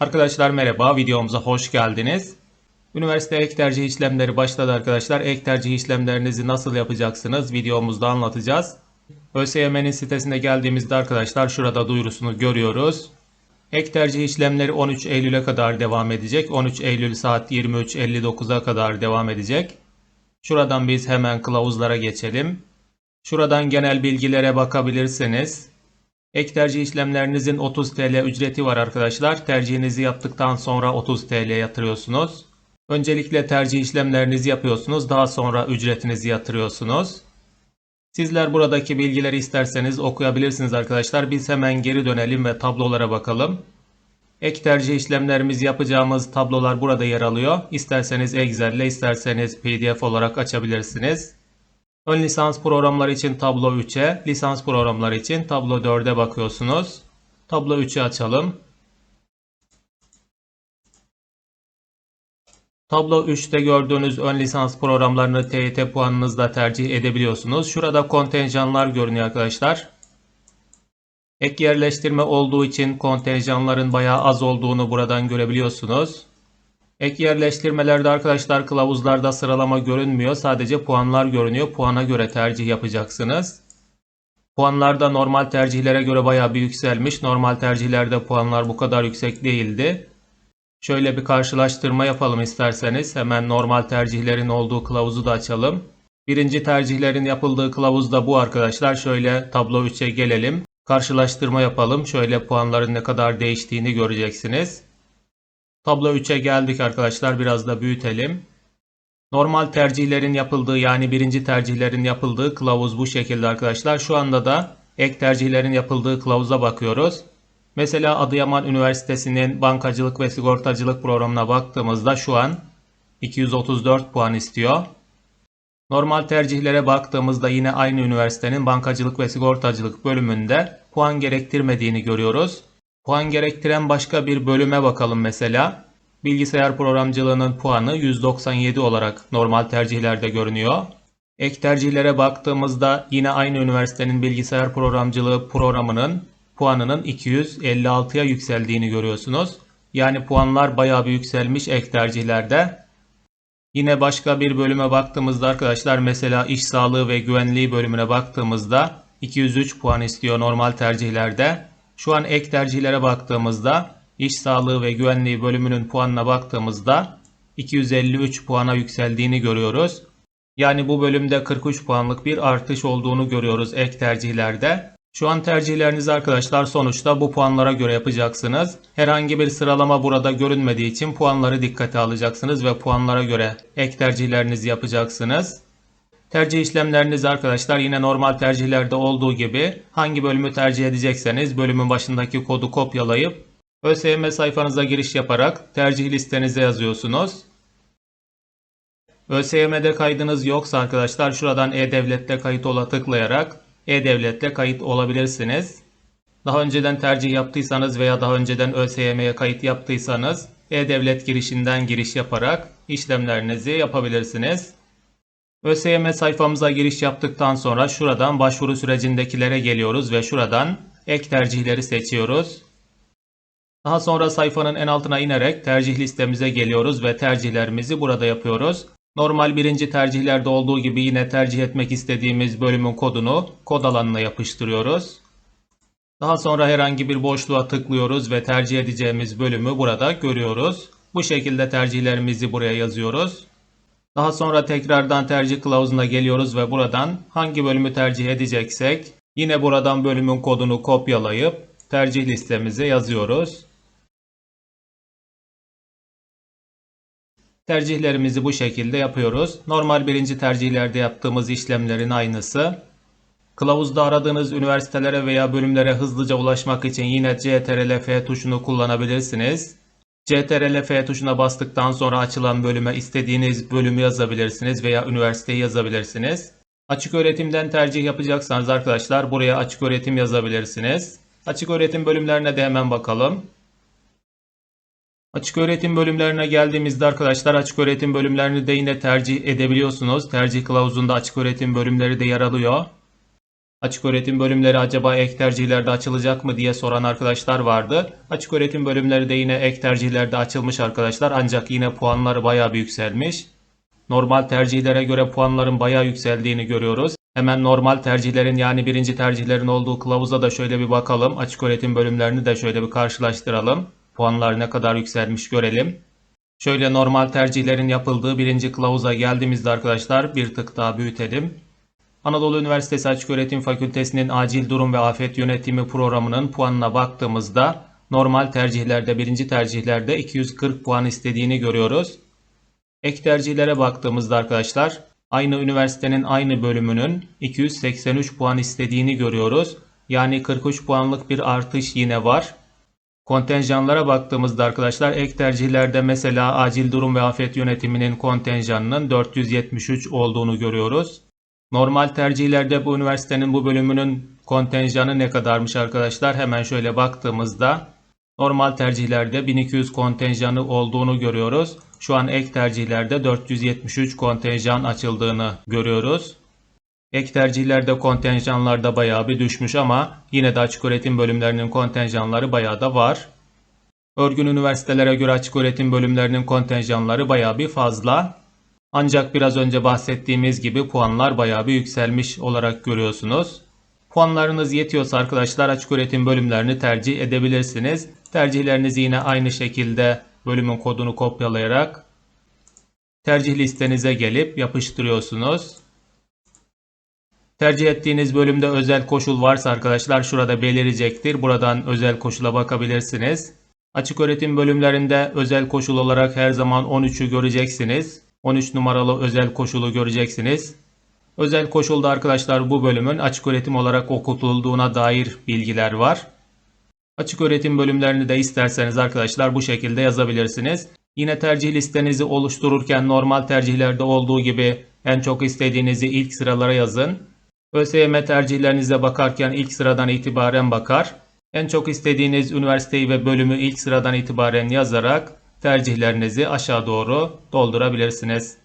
Arkadaşlar merhaba, videomuza hoş geldiniz. Üniversite ek tercih işlemleri başladı arkadaşlar. Ek tercih işlemlerinizi nasıl yapacaksınız videomuzda anlatacağız. ÖSYM'nin sitesine geldiğimizde arkadaşlar şurada duyurusunu görüyoruz. Ek tercih işlemleri 13 Eylül'e kadar devam edecek. 13 Eylül saat 23.59'a kadar devam edecek. Şuradan biz hemen kılavuzlara geçelim. Şuradan genel bilgilere bakabilirsiniz. Ek tercih işlemlerinizin 30 TL ücreti var arkadaşlar. Tercihinizi yaptıktan sonra 30 TL yatırıyorsunuz. Öncelikle tercih işlemlerinizi yapıyorsunuz. Daha sonra ücretinizi yatırıyorsunuz. Sizler buradaki bilgileri isterseniz okuyabilirsiniz arkadaşlar. Biz hemen geri dönelim ve tablolara bakalım. Ek tercih işlemlerimizi yapacağımız tablolar burada yer alıyor. İsterseniz Excel ile isterseniz PDF olarak açabilirsiniz. Ön lisans programları için tablo 3'e, lisans programları için tablo 4'e bakıyorsunuz. Tablo 3'ü açalım. Tablo 3'te gördüğünüz ön lisans programlarını TYT puanınızla tercih edebiliyorsunuz. Şurada kontenjanlar görünüyor arkadaşlar. Ek yerleştirme olduğu için kontenjanların bayağı az olduğunu buradan görebiliyorsunuz. Ek yerleştirmelerde arkadaşlar kılavuzlarda sıralama görünmüyor. Sadece puanlar görünüyor. Puana göre tercih yapacaksınız. Puanlarda normal tercihlere göre bayağı bir yükselmiş. Normal tercihlerde puanlar bu kadar yüksek değildi. Şöyle bir karşılaştırma yapalım isterseniz. Hemen normal tercihlerin olduğu kılavuzu da açalım. Birinci tercihlerin yapıldığı kılavuz da bu arkadaşlar. Şöyle tablo 3'e gelelim. Karşılaştırma yapalım. Şöyle puanların ne kadar değiştiğini göreceksiniz. Tablo 3'e geldik arkadaşlar. Biraz da büyütelim. Normal tercihlerin yapıldığı yani birinci tercihlerin yapıldığı kılavuz bu şekilde arkadaşlar. Şu anda da ek tercihlerin yapıldığı kılavuza bakıyoruz. Mesela Adıyaman Üniversitesi'nin bankacılık ve sigortacılık programına baktığımızda şu an 234 puan istiyor. Normal tercihlere baktığımızda yine aynı üniversitenin bankacılık ve sigortacılık bölümünde puan gerektirmediğini görüyoruz. Puan gerektiren başka bir bölüme bakalım mesela. Bilgisayar programcılığının puanı 197 olarak normal tercihlerde görünüyor. Ek tercihlere baktığımızda yine aynı üniversitenin bilgisayar programcılığı programının puanının 256'ya yükseldiğini görüyorsunuz. Yani puanlar bayağı bir yükselmiş ek tercihlerde. Yine başka bir bölüme baktığımızda arkadaşlar mesela iş sağlığı ve güvenliği bölümüne baktığımızda 203 puan istiyor normal tercihlerde. Şu an ek tercihlere baktığımızda iş sağlığı ve güvenliği bölümünün puanına baktığımızda 253 puana yükseldiğini görüyoruz. Yani bu bölümde 43 puanlık bir artış olduğunu görüyoruz ek tercihlerde. Şu an tercihlerinizi arkadaşlar sonuçta bu puanlara göre yapacaksınız. Herhangi bir sıralama burada görünmediği için puanları dikkate alacaksınız ve puanlara göre ek tercihlerinizi yapacaksınız. Tercih işlemleriniz arkadaşlar yine normal tercihlerde olduğu gibi hangi bölümü tercih edecekseniz bölümün başındaki kodu kopyalayıp ÖSYM sayfanıza giriş yaparak tercih listenize yazıyorsunuz. ÖSYM'de kaydınız yoksa arkadaşlar şuradan E-Devlet'te kayıt ola tıklayarak E-Devlet'te kayıt olabilirsiniz. Daha önceden tercih yaptıysanız veya daha önceden ÖSYM'ye kayıt yaptıysanız E-Devlet girişinden giriş yaparak işlemlerinizi yapabilirsiniz. ÖSYM sayfamıza giriş yaptıktan sonra şuradan başvuru sürecindekilere geliyoruz ve şuradan ek tercihleri seçiyoruz. Daha sonra sayfanın en altına inerek tercih listemize geliyoruz ve tercihlerimizi burada yapıyoruz. Normal birinci tercihlerde olduğu gibi yine tercih etmek istediğimiz bölümün kodunu kod alanına yapıştırıyoruz. Daha sonra herhangi bir boşluğa tıklıyoruz ve tercih edeceğimiz bölümü burada görüyoruz. Bu şekilde tercihlerimizi buraya yazıyoruz. Daha sonra tekrardan tercih kılavuzuna geliyoruz ve buradan hangi bölümü tercih edeceksek yine buradan bölümün kodunu kopyalayıp tercih listemize yazıyoruz. Tercihlerimizi bu şekilde yapıyoruz. Normal birinci tercihlerde yaptığımız işlemlerin aynısı. Kılavuzda aradığınız üniversitelere veya bölümlere hızlıca ulaşmak için yine CTRL F tuşunu kullanabilirsiniz. CTRL F tuşuna bastıktan sonra açılan bölüme istediğiniz bölümü yazabilirsiniz veya üniversiteyi yazabilirsiniz. Açık öğretimden tercih yapacaksanız arkadaşlar buraya açık öğretim yazabilirsiniz. Açık öğretim bölümlerine de hemen bakalım. Açık öğretim bölümlerine geldiğimizde arkadaşlar açık öğretim bölümlerini de yine tercih edebiliyorsunuz. Tercih kılavuzunda açık öğretim bölümleri de yer alıyor. Açık öğretim bölümleri acaba ek tercihlerde açılacak mı diye soran arkadaşlar vardı. Açık öğretim bölümleri de yine ek tercihlerde açılmış arkadaşlar ancak yine puanları bayağı bir yükselmiş. Normal tercihlere göre puanların bayağı yükseldiğini görüyoruz. Hemen normal tercihlerin yani birinci tercihlerin olduğu kılavuza da şöyle bir bakalım. Açık öğretim bölümlerini de şöyle bir karşılaştıralım. Puanlar ne kadar yükselmiş görelim. Şöyle normal tercihlerin yapıldığı birinci kılavuza geldiğimizde arkadaşlar bir tık daha büyütelim. Anadolu Üniversitesi Açıköğretim Fakültesi'nin Acil Durum ve Afet Yönetimi programının puanına baktığımızda normal tercihlerde birinci tercihlerde 240 puan istediğini görüyoruz. Ek tercihlere baktığımızda arkadaşlar aynı üniversitenin aynı bölümünün 283 puan istediğini görüyoruz. Yani 43 puanlık bir artış yine var. Kontenjanlara baktığımızda arkadaşlar ek tercihlerde mesela acil durum ve afet yönetiminin kontenjanının 473 olduğunu görüyoruz. Normal tercihlerde bu üniversitenin bu bölümünün kontenjanı ne kadarmış arkadaşlar? Hemen şöyle baktığımızda normal tercihlerde 1200 kontenjanı olduğunu görüyoruz. Şu an ek tercihlerde 473 kontenjan açıldığını görüyoruz. Ek tercihlerde kontenjanlar da bayağı bir düşmüş ama yine de açık öğretim bölümlerinin kontenjanları bayağı da var. Örgün üniversitelere göre açık öğretim bölümlerinin kontenjanları bayağı bir fazla. Ancak biraz önce bahsettiğimiz gibi puanlar bayağı bir yükselmiş olarak görüyorsunuz. Puanlarınız yetiyorsa arkadaşlar açık öğretim bölümlerini tercih edebilirsiniz. Tercihlerinizi yine aynı şekilde bölümün kodunu kopyalayarak tercih listenize gelip yapıştırıyorsunuz. Tercih ettiğiniz bölümde özel koşul varsa arkadaşlar şurada belirecektir. Buradan özel koşula bakabilirsiniz. Açık öğretim bölümlerinde özel koşul olarak her zaman 13'ü göreceksiniz. 13 numaralı özel koşulu göreceksiniz. Özel koşulda arkadaşlar bu bölümün açık öğretim olarak okutulduğuna dair bilgiler var. Açık öğretim bölümlerini de isterseniz arkadaşlar bu şekilde yazabilirsiniz. Yine tercih listenizi oluştururken normal tercihlerde olduğu gibi en çok istediğinizi ilk sıralara yazın. ÖSYM tercihlerinize bakarken ilk sıradan itibaren bakar. En çok istediğiniz üniversiteyi ve bölümü ilk sıradan itibaren yazarak tercihlerinizi aşağı doğru doldurabilirsiniz.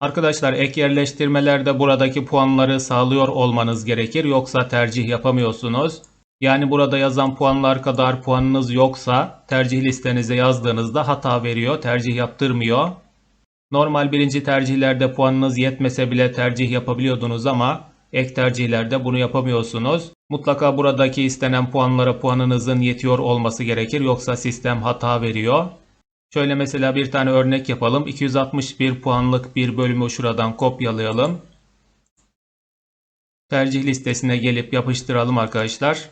Arkadaşlar ek yerleştirmelerde buradaki puanları sağlıyor olmanız gerekir yoksa tercih yapamıyorsunuz. Yani burada yazan puanlar kadar puanınız yoksa tercih listenize yazdığınızda hata veriyor, tercih yaptırmıyor. Normal birinci tercihlerde puanınız yetmese bile tercih yapabiliyordunuz ama ek tercihlerde bunu yapamıyorsunuz. Mutlaka buradaki istenen puanlara puanınızın yetiyor olması gerekir yoksa sistem hata veriyor. Şöyle mesela bir tane örnek yapalım. 261 puanlık bir bölümü şuradan kopyalayalım. Tercih listesine gelip yapıştıralım arkadaşlar.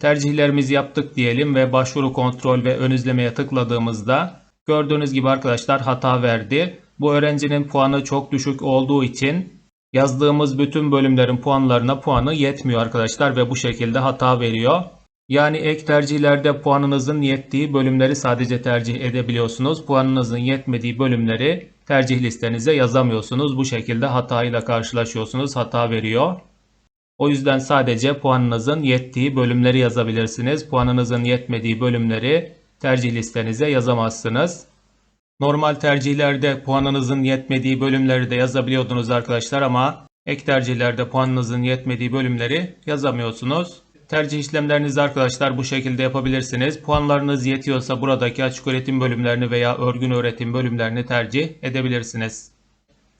Tercihlerimizi yaptık diyelim ve başvuru kontrol ve ön izlemeye tıkladığımızda gördüğünüz gibi arkadaşlar hata verdi. Bu öğrencinin puanı çok düşük olduğu için yazdığımız bütün bölümlerin puanlarına puanı yetmiyor arkadaşlar ve bu şekilde hata veriyor. Yani ek tercihlerde puanınızın yettiği bölümleri sadece tercih edebiliyorsunuz. Puanınızın yetmediği bölümleri tercih listenize yazamıyorsunuz. Bu şekilde hatayla karşılaşıyorsunuz. Hata veriyor. O yüzden sadece puanınızın yettiği bölümleri yazabilirsiniz. Puanınızın yetmediği bölümleri tercih listenize yazamazsınız. Normal tercihlerde puanınızın yetmediği bölümleri de yazabiliyordunuz arkadaşlar ama ek tercihlerde puanınızın yetmediği bölümleri yazamıyorsunuz. Tercih işlemlerinizi arkadaşlar bu şekilde yapabilirsiniz. Puanlarınız yetiyorsa buradaki açık öğretim bölümlerini veya örgün öğretim bölümlerini tercih edebilirsiniz.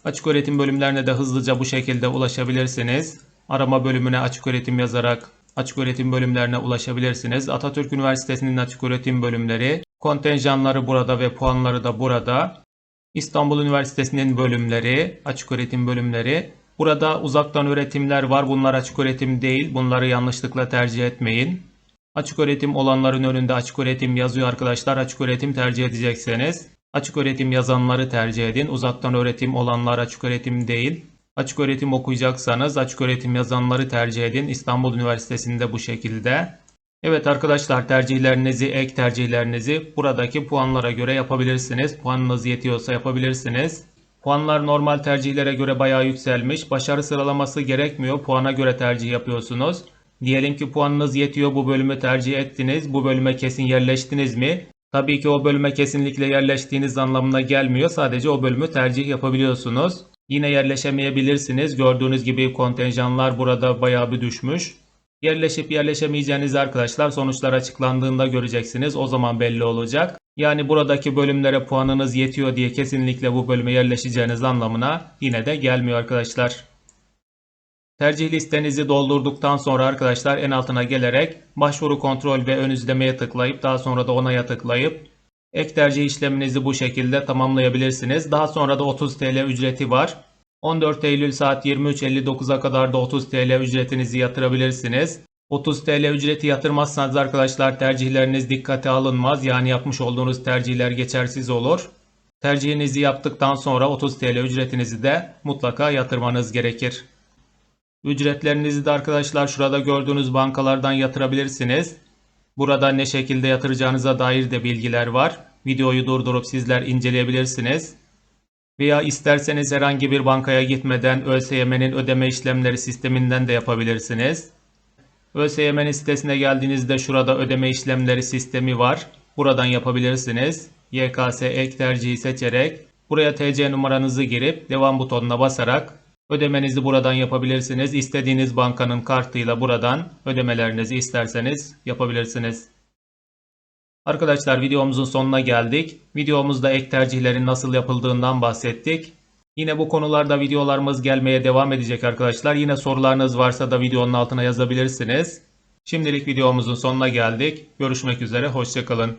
Açık öğretim bölümlerine de hızlıca bu şekilde ulaşabilirsiniz. Arama bölümüne açık öğretim yazarak açık öğretim bölümlerine ulaşabilirsiniz. Atatürk Üniversitesi'nin açık öğretim bölümleri, kontenjanları burada ve puanları da burada. İstanbul Üniversitesi'nin bölümleri, açık öğretim bölümleri. Burada uzaktan öğretimler var. Bunlar açık öğretim değil. Bunları yanlışlıkla tercih etmeyin. Açık öğretim olanların önünde açık öğretim yazıyor arkadaşlar. Açık öğretim tercih edecekseniz açık öğretim yazanları tercih edin. Uzaktan öğretim olanlar açık öğretim değil. Açık öğretim okuyacaksanız açık öğretim yazanları tercih edin. İstanbul Üniversitesi'nde bu şekilde. Evet arkadaşlar tercihlerinizi, ek tercihlerinizi buradaki puanlara göre yapabilirsiniz. Puanınız yetiyorsa yapabilirsiniz. Puanlar normal tercihlere göre bayağı yükselmiş. Başarı sıralaması gerekmiyor. Puana göre tercih yapıyorsunuz. Diyelim ki puanınız yetiyor bu bölümü tercih ettiniz. Bu bölüme kesin yerleştiniz mi? Tabii ki o bölüme kesinlikle yerleştiğiniz anlamına gelmiyor. Sadece o bölümü tercih yapabiliyorsunuz. Yine yerleşemeyebilirsiniz. Gördüğünüz gibi kontenjanlar burada bayağı bir düşmüş. Yerleşip yerleşemeyeceğiniz arkadaşlar sonuçlar açıklandığında göreceksiniz. O zaman belli olacak. Yani buradaki bölümlere puanınız yetiyor diye kesinlikle bu bölüme yerleşeceğiniz anlamına yine de gelmiyor arkadaşlar. Tercih listenizi doldurduktan sonra arkadaşlar en altına gelerek başvuru kontrol ve ön izlemeye tıklayıp daha sonra da onaya tıklayıp ek tercih işleminizi bu şekilde tamamlayabilirsiniz. Daha sonra da 30 TL ücreti var. 14 Eylül saat 23.59'a kadar da 30 TL ücretinizi yatırabilirsiniz. 30 TL ücreti yatırmazsanız arkadaşlar tercihleriniz dikkate alınmaz. Yani yapmış olduğunuz tercihler geçersiz olur. Tercihinizi yaptıktan sonra 30 TL ücretinizi de mutlaka yatırmanız gerekir. Ücretlerinizi de arkadaşlar şurada gördüğünüz bankalardan yatırabilirsiniz. Burada ne şekilde yatıracağınıza dair de bilgiler var. Videoyu durdurup sizler inceleyebilirsiniz. Veya isterseniz herhangi bir bankaya gitmeden ÖSYM'nin ödeme işlemleri sisteminden de yapabilirsiniz. ÖSYM'nin sitesine geldiğinizde şurada ödeme işlemleri sistemi var. Buradan yapabilirsiniz. YKS ek tercihi seçerek buraya TC numaranızı girip devam butonuna basarak ödemenizi buradan yapabilirsiniz. İstediğiniz bankanın kartıyla buradan ödemelerinizi isterseniz yapabilirsiniz. Arkadaşlar videomuzun sonuna geldik. Videomuzda ek tercihlerin nasıl yapıldığından bahsettik. Yine bu konularda videolarımız gelmeye devam edecek arkadaşlar. Yine sorularınız varsa da videonun altına yazabilirsiniz. Şimdilik videomuzun sonuna geldik. Görüşmek üzere, hoşçakalın.